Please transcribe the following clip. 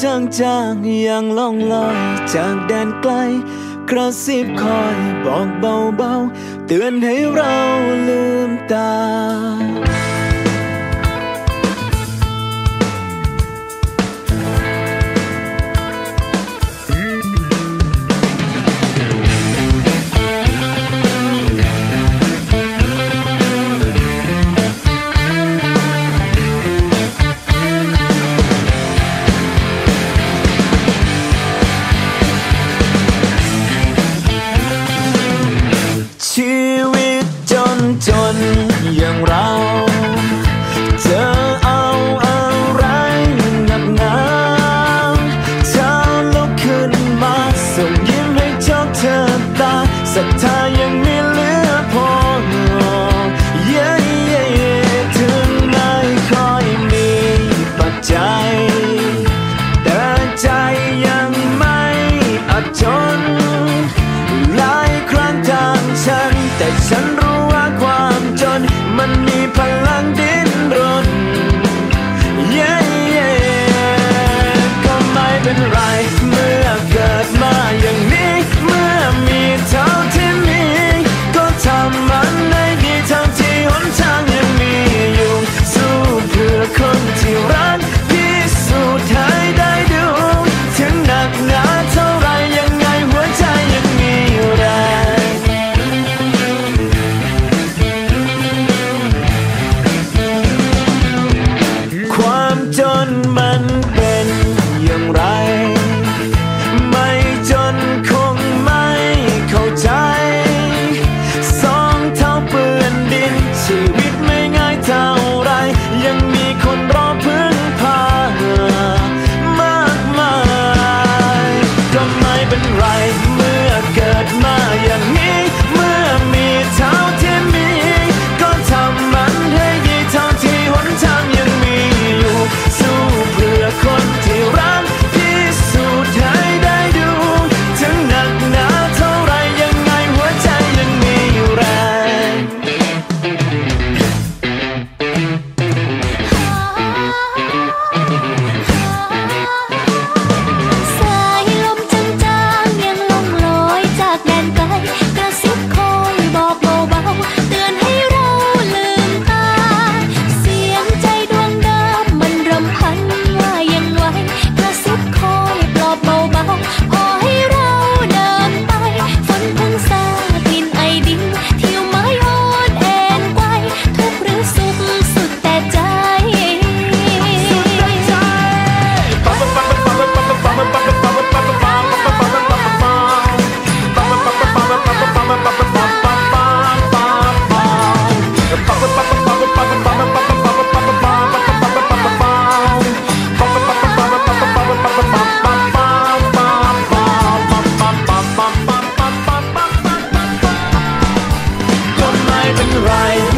จางจางยังล่องลอยจากแดนไกล กระซิบคอยบอกเบาๆ เตือนให้เราลืมตา สักทายังมี right